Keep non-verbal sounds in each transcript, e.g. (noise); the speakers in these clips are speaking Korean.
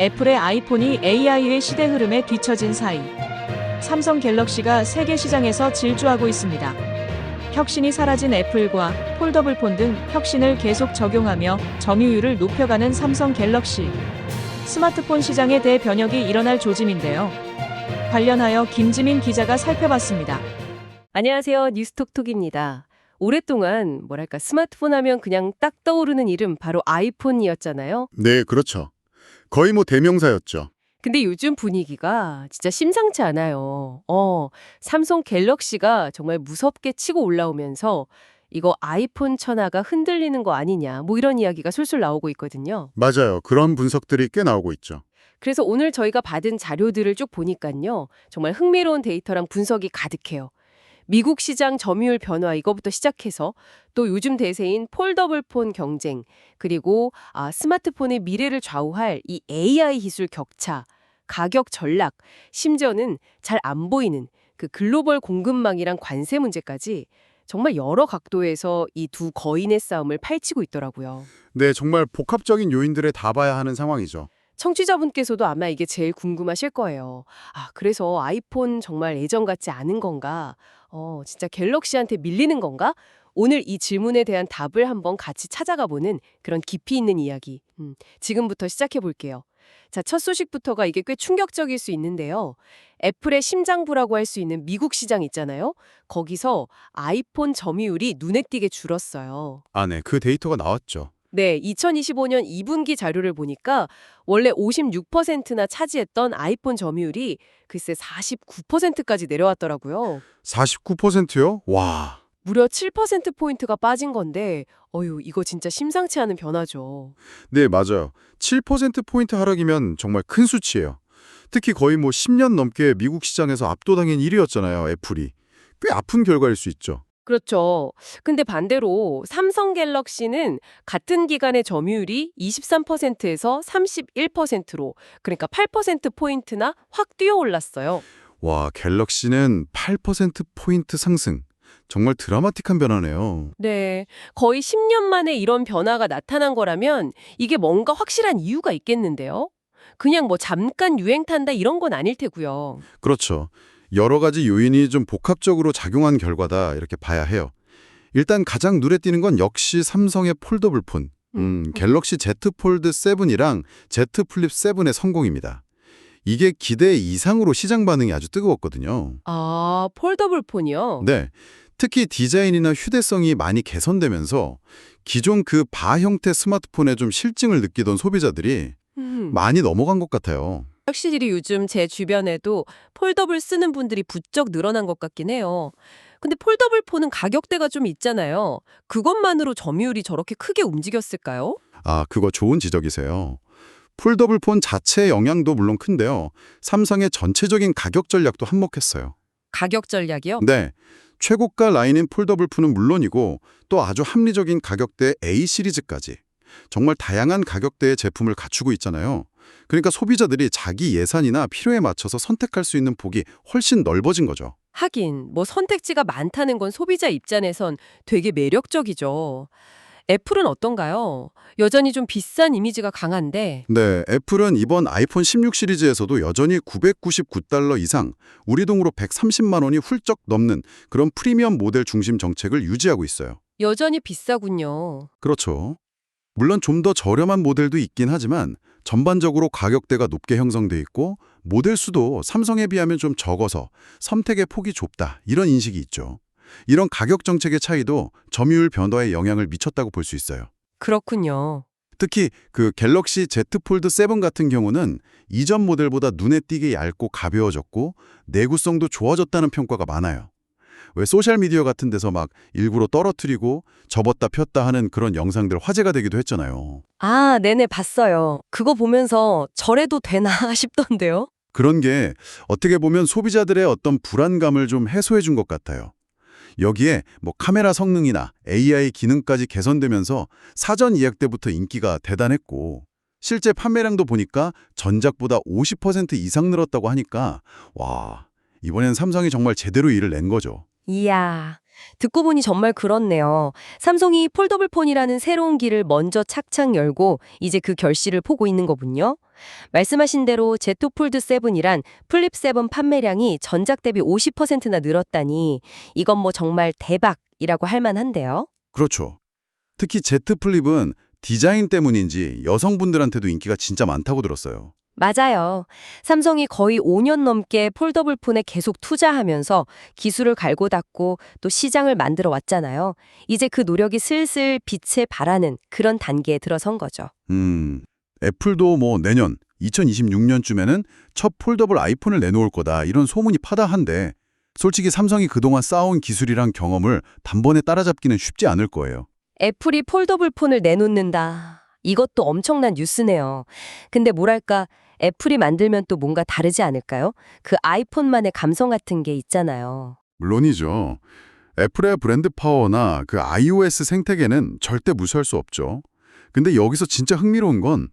애플의 아이폰이 AI의 시대 흐름에 뒤처진 사이 삼성 갤럭시가 세계 시장에서 질주하고 있습니다. 혁신이 사라진 애플과 폴더블 폰 등 혁신을 계속 적용하며 점유율을 높여가는 삼성 갤럭시. 스마트폰 시장에 대변혁이 일어날 조짐인데요. 관련하여 김지민 기자가 살펴봤습니다. 안녕하세요. 뉴스톡톡입니다. 오랫동안 뭐랄까 스마트폰 하면 그냥 딱 떠오르는 이름 바로 아이폰이었잖아요. 네, 그렇죠. 거의 뭐 대명사였죠. 근데 요즘 분위기가 진짜 심상치 않아요. 어, 삼성 갤럭시가 정말 무섭게 치고 올라오면서 이거 아이폰 천하가 흔들리는 거 아니냐 뭐 이런 이야기가 술술 나오고 있거든요. 맞아요. 그런 분석들이 꽤 나오고 있죠. 그래서 오늘 저희가 받은 자료들을 쭉 보니까요. 정말 흥미로운 데이터랑 분석이 가득해요. 미국 시장 점유율 변화 이거부터 시작해서 또 요즘 대세인 폴더블 폰 경쟁 그리고 아, 스마트폰의 미래를 좌우할 이 AI 기술 격차, 가격 전락, 심지어는 잘 안 보이는 그 글로벌 공급망이랑 관세 문제까지 정말 여러 각도에서 이 두 거인의 싸움을 펼치고 있더라고요. 네, 정말 복합적인 요인들에 다 봐야 하는 상황이죠. 청취자분께서도 아마 이게 제일 궁금하실 거예요. 아, 그래서 아이폰 정말 예전 같지 않은 건가? 어, 진짜 갤럭시한테 밀리는 건가? 오늘 이 질문에 대한 답을 한번 같이 찾아가 보는 그런 깊이 있는 이야기. 음, 지금부터 시작해 볼게요. 자, 첫 소식부터가 이게 꽤 충격적일 수 있는데요. 애플의 심장부라고 할 수 있는 미국 시장 있잖아요. 거기서 아이폰 점유율이 눈에 띄게 줄었어요. 아, 네. 그 데이터가 나왔죠. 네, 2025년 2분기 자료를 보니까 원래 56%나 차지했던 아이폰 점유율이 글쎄 49%까지 내려왔더라고요. 49%요? 와. 무려 7%포인트가 빠진 건데, 어휴, 이거 진짜 심상치 않은 변화죠. 네, 맞아요. 7%포인트 하락이면 정말 큰 수치예요. 특히 거의 뭐 10년 넘게 미국 시장에서 압도당인 1위였잖아요, 애플이. 꽤 아픈 결과일 수 있죠. 그렇죠. 근데 반대로 삼성 갤럭시는 같은 기간의 점유율이 23%에서 31%로, 그러니까 8%포인트나 확 뛰어 올랐어요. 와, 갤럭시는 8%포인트 상승. 정말 드라마틱한 변화네요. 네, 거의 10년 만에 이런 변화가 나타난 거라면 이게 뭔가 확실한 이유가 있겠는데요? 그냥 뭐 잠깐 유행 탄다 이런 건 아닐 테고요. 그렇죠. 여러 가지 요인이 좀 복합적으로 작용한 결과다 이렇게 봐야 해요. 일단 가장 눈에 띄는 건 역시 삼성의 폴더블 폰. 음, 갤럭시 Z 폴드 7이랑 Z 플립 7의 성공입니다. 이게 기대 이상으로 시장 반응이 아주 뜨거웠거든요. 아, 폴더블 폰이요? 네. 특히 디자인이나 휴대성이 많이 개선되면서 기존 그 바 형태 스마트폰에 좀 실증을 느끼던 소비자들이 음, 많이 넘어간 것 같아요. 확실히 요즘 제 주변에도 폴더블 쓰는 분들이 부쩍 늘어난 것 같긴 해요. 근데 폴더블 폰은 가격대가 좀 있잖아요. 그것만으로 점유율이 저렇게 크게 움직였을까요? 아, 그거 좋은 지적이세요. 폴더블 폰 자체의 영향도 물론 큰데요. 삼성의 전체적인 가격 전략도 한몫했어요. 가격 전략이요? 네. 최고가 라인인 폴더블 폰은 물론이고 또 아주 합리적인 가격대 A 시리즈까지 정말 다양한 가격대의 제품을 갖추고 있잖아요. 그러니까 소비자들이 자기 예산이나 필요에 맞춰서 선택할 수 있는 폭이 훨씬 넓어진 거죠. 하긴 뭐 선택지가 많다는 건 소비자 입장에선 되게 매력적이죠. 애플은 어떤가요? 여전히 좀 비싼 이미지가 강한데 네, 애플은 이번 아이폰 16 시리즈에서도 여전히 999달러 이상, 우리 돈으로 130만 원이 훌쩍 넘는 그런 프리미엄 모델 중심 정책을 유지하고 있어요. 여전히 비싸군요. 그렇죠. 물론 좀 더 저렴한 모델도 있긴 하지만 전반적으로 가격대가 높게 형성돼 있고 모델 수도 삼성에 비하면 좀 적어서 선택의 폭이 좁다 이런 인식이 있죠. 이런 가격 정책의 차이도 점유율 변화에 영향을 미쳤다고 볼 수 있어요. 그렇군요. 특히 그 갤럭시 Z 폴드 7 같은 경우는 이전 모델보다 눈에 띄게 얇고 가벼워졌고 내구성도 좋아졌다는 평가가 많아요. 왜 소셜미디어 같은 데서 막 일부러 떨어뜨리고 접었다 폈다 하는 그런 영상들 화제가 되기도 했잖아요. 아, 네네 봤어요. 그거 보면서 저래도 되나 (laughs) 싶던데요. 그런 게 어떻게 보면 소비자들의 어떤 불안감을 좀 해소해 준 것 같아요. 여기에 뭐 카메라 성능이나 AI 기능까지 개선되면서 사전 예약 때부터 인기가 대단했고 실제 판매량도 보니까 전작보다 50% 이상 늘었다고 하니까 와 이번엔 삼성이 정말 제대로 일을 낸 거죠. 이야, 듣고 보니 정말 그렇네요. 삼성이 폴더블 폰이라는 새로운 길을 먼저 착착 열고 이제 그 결실을 보고 있는 거군요. 말씀하신 대로 Z 폴드 7이란 플립 7 판매량이 전작 대비 50%나 늘었다니 이건 뭐 정말 대박이라고 할 만한데요. 그렇죠. 특히 Z 플립은 디자인 때문인지 여성분들한테도 인기가 진짜 많다고 들었어요. 맞아요. 삼성이 거의 5년 넘게 폴더블 폰에 계속 투자하면서 기술을 갈고 닦고 또 시장을 만들어 왔잖아요. 이제 그 노력이 슬슬 빛에 발하는 그런 단계에 들어선 거죠. 음, 애플도 뭐 내년 2026년쯤에는 첫 폴더블 아이폰을 내놓을 거다 이런 소문이 파다한데 솔직히 삼성이 그동안 쌓아온 기술이랑 경험을 단번에 따라잡기는 쉽지 않을 거예요. 애플이 폴더블 폰을 내놓는다. 이것도 엄청난 뉴스네요. 근데 뭐랄까, 애플이 만들면 또 뭔가 다르지 않을까요? 그 아이폰만의 감성 같은 게 있잖아요. 물론이죠. 애플의 브랜드 파워나 그 iOS 생태계는 절대 무시할 수 없죠. 근데 여기서 진짜 흥미로운 건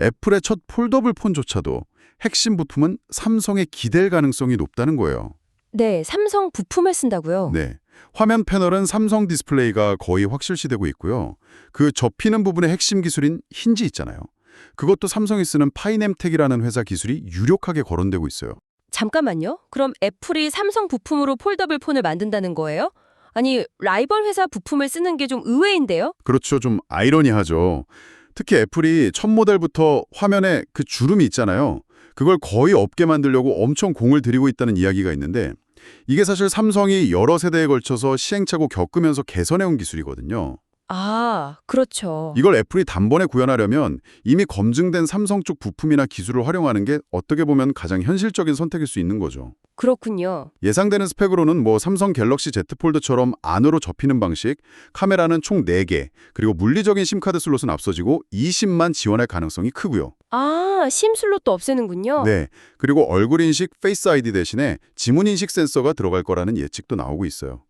애플의 첫 폴더블 폰조차도 핵심 부품은 삼성에 기댈 가능성이 높다는 거예요. 네, 삼성 부품을 쓴다고요? 네. 화면 패널은 삼성 디스플레이가 거의 확실시되고 있고요. 그 접히는 부분의 핵심 기술인 힌지 있잖아요. 그것도 삼성이 쓰는 파이넴텍이라는 회사 기술이 유력하게 거론되고 있어요. 잠깐만요. 그럼 애플이 삼성 부품으로 폴더블 폰을 만든다는 거예요? 아니, 라이벌 회사 부품을 쓰는 게 좀 의외인데요? 그렇죠. 좀 아이러니하죠. 특히 애플이 첫 모델부터 화면에 그 주름이 있잖아요. 그걸 거의 없게 만들려고 엄청 공을 들이고 있다는 이야기가 있는데 이게 사실 삼성이 여러 세대에 걸쳐서 시행착오 겪으면서 개선해온 기술이거든요. 아, 그렇죠. 이걸 애플이 단번에 구현하려면 이미 검증된 삼성 쪽 부품이나 기술을 활용하는 게 어떻게 보면 가장 현실적인 선택일 수 있는 거죠. 그렇군요. 예상되는 스펙으로는 뭐 삼성 갤럭시 Z 폴드처럼 안으로 접히는 방식, 카메라는 총 4개, 그리고 물리적인 심카드 슬롯은 앞서지고 20만 지원할 가능성이 크고요. 아, 심 슬롯도 없애는군요. 네, 그리고 얼굴 인식 페이스 아이디 대신에 지문 인식 센서가 들어갈 거라는 예측도 나오고 있어요.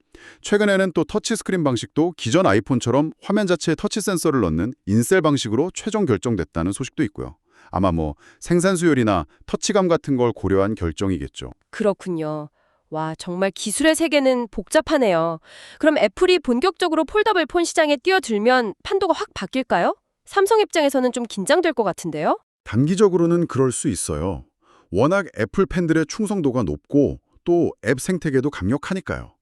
최근에는 또 터치 스크린 방식도 기존 아이폰처럼 화면 자체에 터치 센서를 넣는 인셀 방식으로 최종 결정됐다는 소식도 있고요. 아마 뭐 생산 수율이나 터치감 같은 걸 고려한 결정이겠죠. 그렇군요. 와, 정말 기술의 세계는 복잡하네요. 그럼 애플이 본격적으로 폴더블 폰 시장에 뛰어들면 판도가 확 바뀔까요? 삼성 입장에서는 좀 긴장될 것 같은데요? 단기적으로는 그럴 수 있어요. 워낙 애플 팬들의 충성도가 높고 또 앱 생태계도 강력하니까요.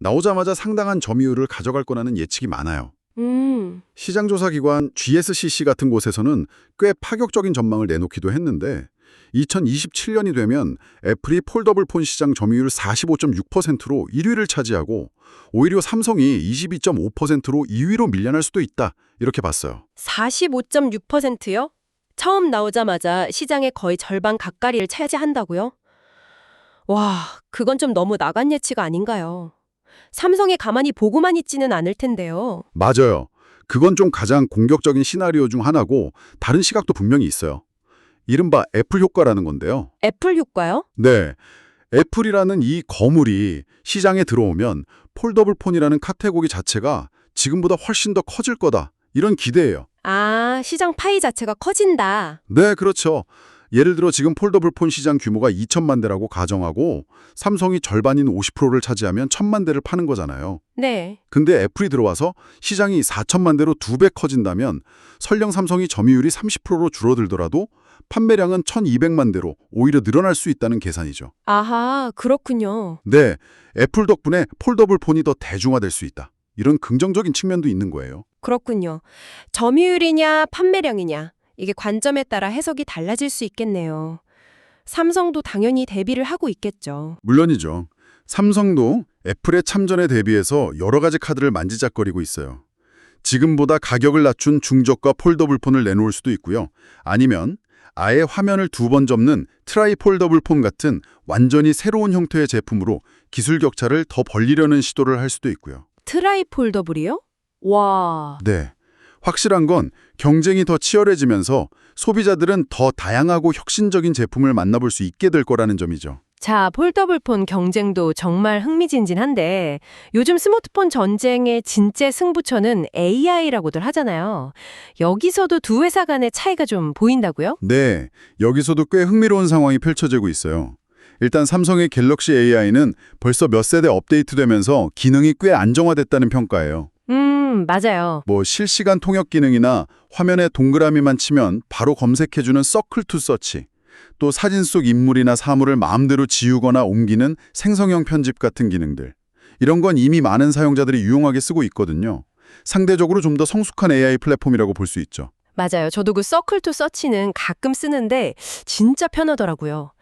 나오자마자 상당한 점유율을 가져갈 거라는 예측이 많아요. 음, 시장조사기관 GSCC 같은 곳에서는 꽤 파격적인 전망을 내놓기도 했는데 2027년이 되면 애플이 폴더블 폰 시장 점유율 45.6%로 1위를 차지하고 오히려 삼성이 22.5%로 2위로 밀려날 수도 있다 이렇게 봤어요. 45.6%요? 처음 나오자마자 시장의 거의 절반 가까이를 차지한다고요? 와, 그건 좀 너무 나간 예치가 아닌가요? 삼성이 가만히 보고만 있지는 않을 텐데요. 맞아요. 그건 좀 가장 공격적인 시나리오 중 하나고 다른 시각도 분명히 있어요. 이른바 애플 효과라는 건데요. 애플 효과요? 네. 애플이라는 이 거물이 시장에 들어오면 폴더블 폰이라는 카테고리 자체가 지금보다 훨씬 더 커질 거다. 이런 기대예요. 아, 시장 파이 자체가 커진다. 네, 그렇죠. 예를 들어 지금 폴더블 폰 시장 규모가 2천만 대라고 가정하고 삼성이 절반인 50%를 차지하면 1천만 대를 파는 거잖아요. 네. 근데 애플이 들어와서 시장이 4천만 대로 두 배 커진다면 설령 삼성이 점유율이 30%로 줄어들더라도 판매량은 1,200만 대로 오히려 늘어날 수 있다는 계산이죠. 아하, 그렇군요. 네, 애플 덕분에 폴더블 폰이 더 대중화될 수 있다. 이런 긍정적인 측면도 있는 거예요. 그렇군요. 점유율이냐, 판매량이냐. 이게 관점에 따라 해석이 달라질 수 있겠네요. 삼성도 당연히 대비를 하고 있겠죠. 물론이죠. 삼성도 애플의 참전에 대비해서 여러 가지 카드를 만지작거리고 있어요. 지금보다 가격을 낮춘 중저가 폴더블 폰을 내놓을 수도 있고요. 아니면 아예 화면을 두 번 접는 트라이 폴더블 폰 같은 완전히 새로운 형태의 제품으로 기술 격차를 더 벌리려는 시도를 할 수도 있고요. 트라이 폴더블이요? 와. 네. 확실한 건 경쟁이 더 치열해지면서 소비자들은 더 다양하고 혁신적인 제품을 만나볼 수 있게 될 거라는 점이죠. 자, 폴더블폰 경쟁도 정말 흥미진진한데 요즘 스마트폰 전쟁의 진짜 승부처는 AI라고들 하잖아요. 여기서도 두 회사 간의 차이가 좀 보인다고요? 네, 여기서도 꽤 흥미로운 상황이 펼쳐지고 있어요. 일단 삼성의 갤럭시 AI는 벌써 몇 세대 업데이트되면서 기능이 꽤 안정화됐다는 평가예요. 음, 맞아요. 뭐 실시간 통역 기능이나 화면에 동그라미만 치면 바로 검색해주는 서클 투 서치, 또 사진 속 인물이나 사물을 마음대로 지우거나 옮기는 생성형 편집 같은 기능들. 이런 건 이미 많은 사용자들이 유용하게 쓰고 있거든요. 상대적으로 좀 더 성숙한 AI 플랫폼이라고 볼 수 있죠. 맞아요. 저도 그 서클 투 서치는 가끔 쓰는데 진짜 편하더라고요.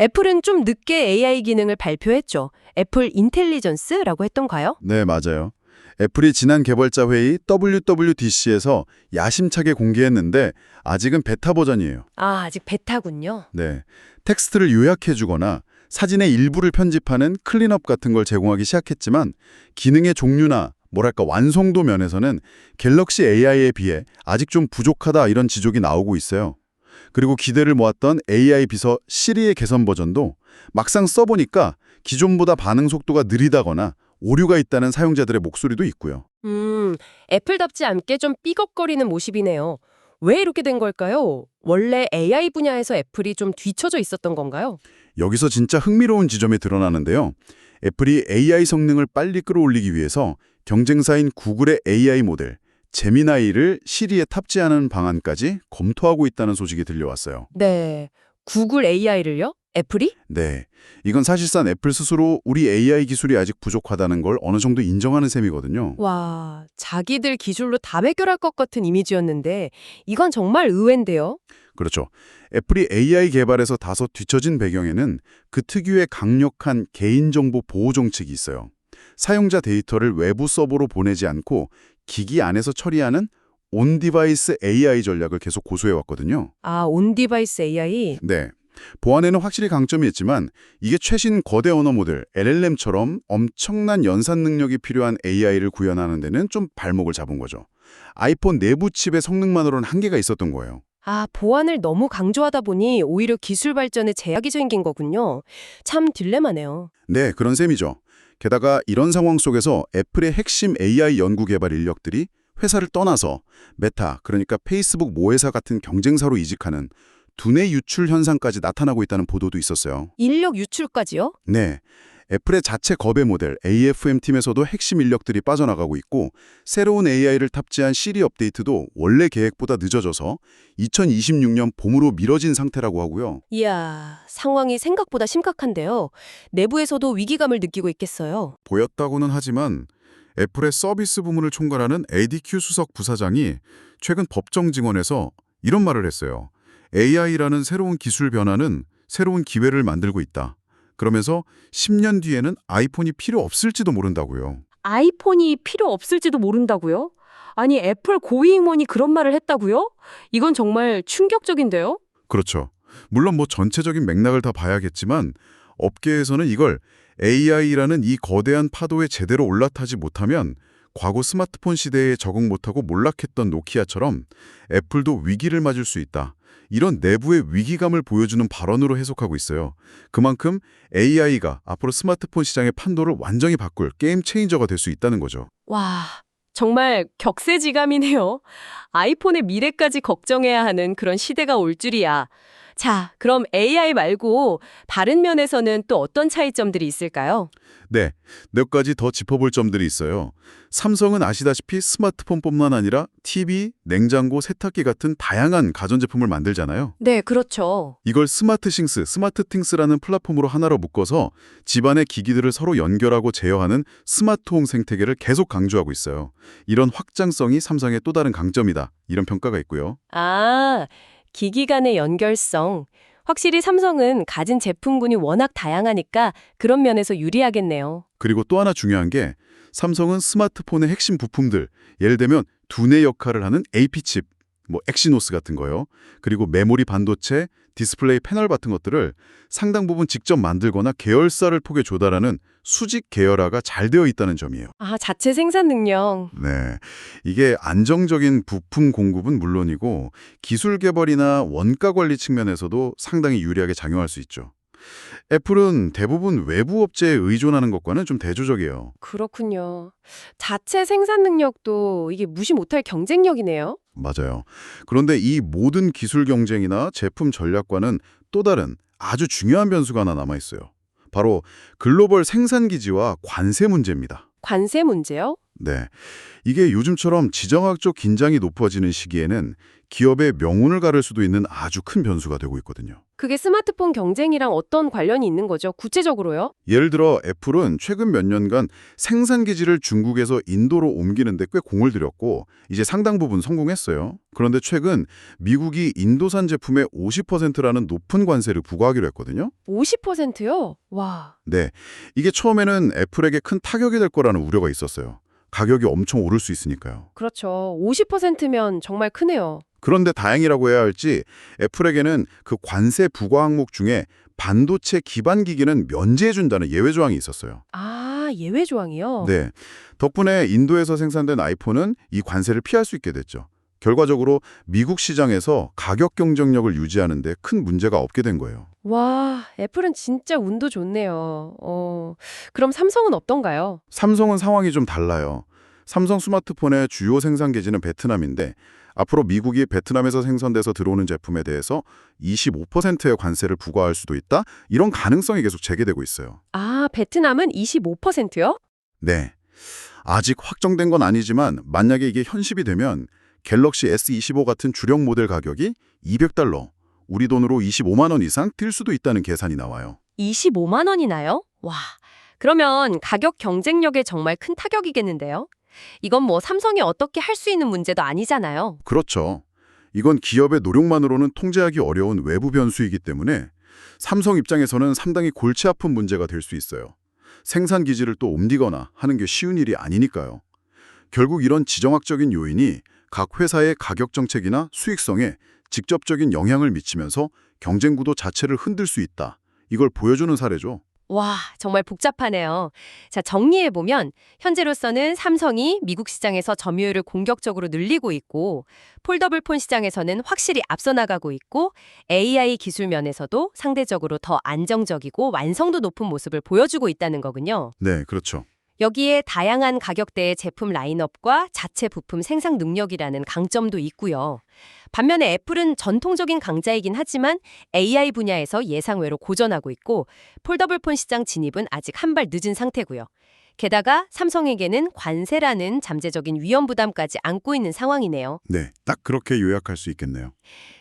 애플은 좀 늦게 AI 기능을 발표했죠. 애플 인텔리전스라고 했던가요? 네, 맞아요. 애플이 지난 개발자 회의 WWDC에서 야심차게 공개했는데 아직은 베타 버전이에요. 아, 아직 베타군요. 네. 텍스트를 요약해주거나 사진의 일부를 편집하는 클린업 같은 걸 제공하기 시작했지만 기능의 종류나 뭐랄까 완성도 면에서는 갤럭시 AI에 비해 아직 좀 부족하다 이런 지적이 나오고 있어요. 그리고 기대를 모았던 AI 비서 시리의 개선 버전도 막상 써보니까 기존보다 반응 속도가 느리다거나 오류가 있다는 사용자들의 목소리도 있고요. 음, 애플답지 않게 좀 삐걱거리는 모습이네요. 왜 이렇게 된 걸까요? 원래 AI 분야에서 애플이 좀 뒤처져 있었던 건가요? 여기서 진짜 흥미로운 지점이 드러나는데요. 애플이 AI 성능을 빨리 끌어올리기 위해서 경쟁사인 구글의 AI 모델 제미나이를 시리에 탑재하는 방안까지 검토하고 있다는 소식이 들려왔어요. 네. 구글 AI를요? 애플이? 네, 이건 사실상 애플 스스로 우리 AI 기술이 아직 부족하다는 걸 어느 정도 인정하는 셈이거든요. 와, 자기들 기술로 다 해결할 것 같은 이미지였는데 이건 정말 의외인데요. 그렇죠. 애플이 AI 개발에서 다소 뒤처진 배경에는 그 특유의 강력한 개인정보 보호 정책이 있어요. 사용자 데이터를 외부 서버로 보내지 않고 기기 안에서 처리하는 온디바이스 AI 전략을 계속 고수해왔거든요. 아, 온디바이스 AI? 네. 보안에는 확실히 강점이 있지만 이게 최신 거대 언어 모델 LLM처럼 엄청난 연산 능력이 필요한 AI를 구현하는 데는 좀 발목을 잡은 거죠. 아이폰 내부 칩의 성능만으로는 한계가 있었던 거예요. 아, 보안을 너무 강조하다 보니 오히려 기술 발전에 제약이 생긴 거군요. 참 딜레마네요. 네, 그런 셈이죠. 게다가 이런 상황 속에서 애플의 핵심 AI 연구 개발 인력들이 회사를 떠나서 메타, 그러니까 페이스북 모회사 같은 경쟁사로 이직하는 두뇌 유출 현상까지 나타나고 있다는 보도도 있었어요. 인력 유출까지요? 네. 애플의 자체 거대 모델 AFM 팀에서도 핵심 인력들이 빠져나가고 있고 새로운 AI를 탑재한 시리 업데이트도 원래 계획보다 늦어져서 2026년 봄으로 미뤄진 상태라고 하고요. 이야, 상황이 생각보다 심각한데요. 내부에서도 위기감을 느끼고 있겠어요. 보였다고는 하지만 애플의 서비스 부문을 총괄하는 ADQ 수석 부사장이 최근 법정 증언에서 이런 말을 했어요. AI라는 새로운 기술 변화는 새로운 기회를 만들고 있다. 그러면서 10년 뒤에는 아이폰이 필요 없을지도 모른다고요. 아이폰이 필요 없을지도 모른다고요? 아니 애플 고위 임원이 그런 말을 했다고요? 이건 정말 충격적인데요? 그렇죠. 물론 뭐 전체적인 맥락을 다 봐야겠지만 업계에서는 이걸 AI라는 이 거대한 파도에 제대로 올라타지 못하면 과거 스마트폰 시대에 적응 못하고 몰락했던 노키아처럼 애플도 위기를 맞을 수 있다. 이런 내부의 위기감을 보여주는 발언으로 해석하고 있어요. 그만큼 AI가 앞으로 스마트폰 시장의 판도를 완전히 바꿀 게임 체인저가 될 수 있다는 거죠. 와, 정말 격세지감이네요. 아이폰의 미래까지 걱정해야 하는 그런 시대가 올 줄이야. 자, 그럼 AI 말고 다른 면에서는 또 어떤 차이점들이 있을까요? 네, 몇 가지 더 짚어볼 점들이 있어요. 삼성은 아시다시피 스마트폰뿐만 아니라 TV, 냉장고, 세탁기 같은 다양한 가전제품을 만들잖아요. 네, 그렇죠. 이걸 스마트싱스, 스마트팅스라는 플랫폼으로 하나로 묶어서 집안의 기기들을 서로 연결하고 제어하는 스마트홈 생태계를 계속 강조하고 있어요. 이런 확장성이 삼성의 또 다른 강점이다. 이런 평가가 있고요. 아, 기기 간의 연결성. 확실히 삼성은 가진 제품군이 워낙 다양하니까 그런 면에서 유리하겠네요. 그리고 또 하나 중요한 게 삼성은 스마트폰의 핵심 부품들, 예를 들면 두뇌 역할을 하는 AP칩, 뭐 엑시노스 같은 거요. 그리고 메모리 반도체, 디스플레이 패널 같은 것들을 상당 부분 직접 만들거나 계열사를 통해 조달하는 수직 계열화가 잘 되어 있다는 점이에요. 아, 자체 생산 능력. 네. 이게 안정적인 부품 공급은 물론이고 기술 개발이나 원가 관리 측면에서도 상당히 유리하게 작용할 수 있죠. 애플은 대부분 외부 업체에 의존하는 것과는 좀 대조적이에요. 그렇군요. 자체 생산 능력도 이게 무시 못할 경쟁력이네요. 맞아요. 그런데 이 모든 기술 경쟁이나 제품 전략과는 또 다른 아주 중요한 변수가 하나 남아 있어요. 바로 글로벌 생산 기지와 관세 문제입니다. 관세 문제요? 네. 이게 요즘처럼 지정학적 긴장이 높아지는 시기에는 기업의 명운을 가를 수도 있는 아주 큰 변수가 되고 있거든요. 그게 스마트폰 경쟁이랑 어떤 관련이 있는 거죠? 구체적으로요? 예를 들어 애플은 최근 몇 년간 생산 기지를 중국에서 인도로 옮기는 데 꽤 공을 들였고 이제 상당 부분 성공했어요. 그런데 최근 미국이 인도산 제품에 50%라는 높은 관세를 부과하기로 했거든요. 50%요? 와. 네, 이게 처음에는 애플에게 큰 타격이 될 거라는 우려가 있었어요. 가격이 엄청 오를 수 있으니까요. 그렇죠. 50%면 정말 크네요. 그런데 다행이라고 해야 할지 애플에게는 그 관세 부과 항목 중에 반도체 기반 기기는 면제해준다는 예외 조항이 있었어요. 아, 예외 조항이요? 네. 덕분에 인도에서 생산된 아이폰은 이 관세를 피할 수 있게 됐죠. 결과적으로 미국 시장에서 가격 경쟁력을 유지하는 데 큰 문제가 없게 된 거예요. 와, 애플은 진짜 운도 좋네요. 어, 그럼 삼성은 어떤가요? 삼성은 상황이 좀 달라요. 삼성 스마트폰의 주요 생산 기지는 베트남인데 앞으로 미국이 베트남에서 생산돼서 들어오는 제품에 대해서 25%의 관세를 부과할 수도 있다? 이런 가능성이 계속 제기되고 있어요. 아, 베트남은 25%요? 네. 아직 확정된 건 아니지만 만약에 이게 현실이 되면 갤럭시 S25 같은 주력 모델 가격이 200달러, 우리 돈으로 25만 원 이상 뛸 수도 있다는 계산이 나와요. 25만 원이나요? 와, 그러면 가격 경쟁력에 정말 큰 타격이겠는데요? 이건 뭐 삼성이 어떻게 할 수 있는 문제도 아니잖아요. 그렇죠. 이건 기업의 노력만으로는 통제하기 어려운 외부 변수이기 때문에 삼성 입장에서는 상당히 골치 아픈 문제가 될 수 있어요. 생산 기지를 또 옮기거나 하는 게 쉬운 일이 아니니까요. 결국 이런 지정학적인 요인이 각 회사의 가격 정책이나 수익성에 직접적인 영향을 미치면서 경쟁 구도 자체를 흔들 수 있다. 이걸 보여주는 사례죠. 와, 정말 복잡하네요. 자, 정리해보면 현재로서는 삼성이 미국 시장에서 점유율을 공격적으로 늘리고 있고 폴더블 폰 시장에서는 확실히 앞서 나가고 있고 AI 기술 면에서도 상대적으로 더 안정적이고 완성도 높은 모습을 보여주고 있다는 거군요. 네, 그렇죠. 여기에 다양한 가격대의 제품 라인업과 자체 부품 생산 능력이라는 강점도 있고요. 반면에 애플은 전통적인 강자이긴 하지만 AI 분야에서 예상외로 고전하고 있고 폴더블폰 시장 진입은 아직 한 발 늦은 상태고요. 게다가 삼성에게는 관세라는 잠재적인 위험 부담까지 안고 있는 상황이네요. 네, 딱 그렇게 요약할 수 있겠네요.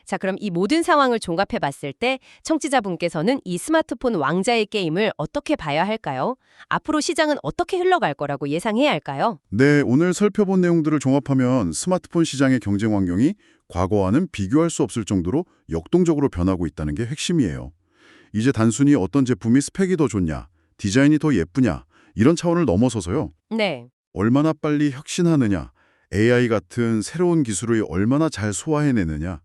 자, 그럼 이 모든 상황을 종합해 봤을 때 청취자분께서는 이 스마트폰 왕자의 게임을 어떻게 봐야 할까요? 앞으로 시장은 어떻게 흘러갈 거라고 예상해야 할까요? 네, 오늘 살펴본 내용들을 종합하면 스마트폰 시장의 경쟁 환경이 과거와는 비교할 수 없을 정도로 역동적으로 변하고 있다는 게 핵심이에요. 이제 단순히 어떤 제품이 스펙이 더 좋냐, 디자인이 더 예쁘냐, 이런 차원을 넘어서서요. 네. 얼마나 빨리 혁신하느냐, AI 같은 새로운 기술을 얼마나 잘 소화해내느냐,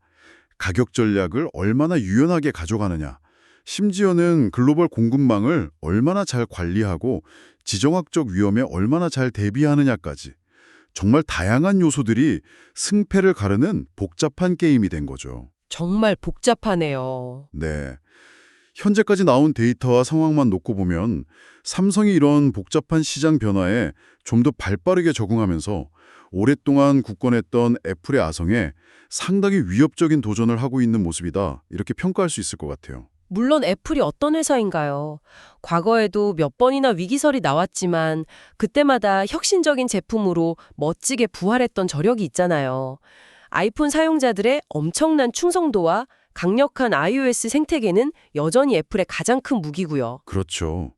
가격 전략을 얼마나 유연하게 가져가느냐, 심지어는 글로벌 공급망을 얼마나 잘 관리하고 지정학적 위험에 얼마나 잘 대비하느냐까지 정말 다양한 요소들이 승패를 가르는 복잡한 게임이 된 거죠. 정말 복잡하네요. 네. 현재까지 나온 데이터와 상황만 놓고 보면 삼성이 이런 복잡한 시장 변화에 좀 더 발빠르게 적응하면서 오랫동안 굳건했던 애플의 아성에 상당히 위협적인 도전을 하고 있는 모습이다. 이렇게 평가할 수 있을 것 같아요. 물론 애플이 어떤 회사인가요? 과거에도 몇 번이나 위기설이 나왔지만 그때마다 혁신적인 제품으로 멋지게 부활했던 저력이 있잖아요. 아이폰 사용자들의 엄청난 충성도와 강력한 iOS 생태계는 여전히 애플의 가장 큰 무기고요. 그렇죠.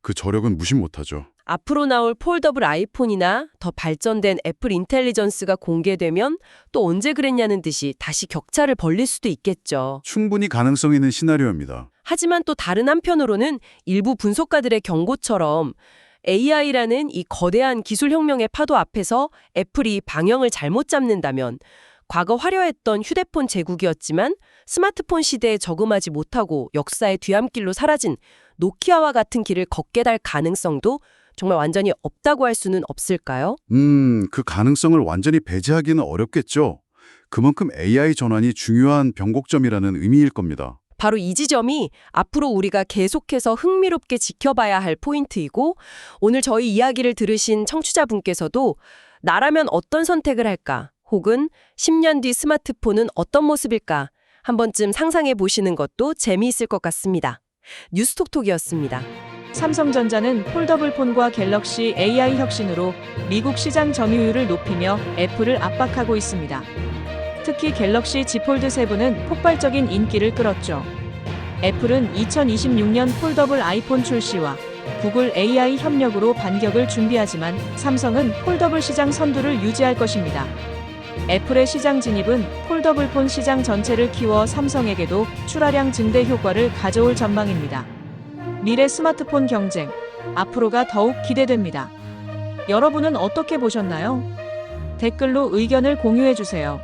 그 저력은 무시 못하죠. 앞으로 나올 폴더블 아이폰이나 더 발전된 애플 인텔리전스가 공개되면 또 언제 그랬냐는 듯이 다시 격차를 벌릴 수도 있겠죠. 충분히 가능성 있는 시나리오입니다. 하지만 또 다른 한편으로는 일부 분석가들의 경고처럼 AI라는 이 거대한 기술 혁명의 파도 앞에서 애플이 방향을 잘못 잡는다면 과거 화려했던 휴대폰 제국이었지만 스마트폰 시대에 적응하지 못하고 역사의 뒤암길로 사라진 노키아와 같은 길을 걷게 될 가능성도 정말 완전히 없다고 할 수는 없을까요? 음, 그 가능성을 완전히 배제하기는 어렵겠죠. 그만큼 AI 전환이 중요한 변곡점이라는 의미일 겁니다. 바로 이 지점이 앞으로 우리가 계속해서 흥미롭게 지켜봐야 할 포인트이고 오늘 저희 이야기를 들으신 청취자분께서도 나라면 어떤 선택을 할까 혹은 10년 뒤 스마트폰은 어떤 모습일까 한 번쯤 상상해 보시는 것도 재미있을 것 같습니다. 뉴스톡톡이었습니다. 삼성전자는 폴더블 폰과 갤럭시 AI 혁신으로 미국 시장 점유율을 높이며 애플을 압박하고 있습니다. 특히 갤럭시 Z 폴드 7은 폭발적인 인기를 끌었죠. 애플은 2026년 폴더블 아이폰 출시와 구글 AI 협력으로 반격을 준비하지만 삼성은 폴더블 시장 선두를 유지할 것입니다. 애플의 시장 진입은 폴더블 폰 시장 전체를 키워 삼성에게도 출하량 증대 효과를 가져올 전망입니다. 미래 스마트폰 경쟁 앞으로가 더욱 기대됩니다. 여러분은 어떻게 보셨나요? 댓글로 의견을 공유해 주세요.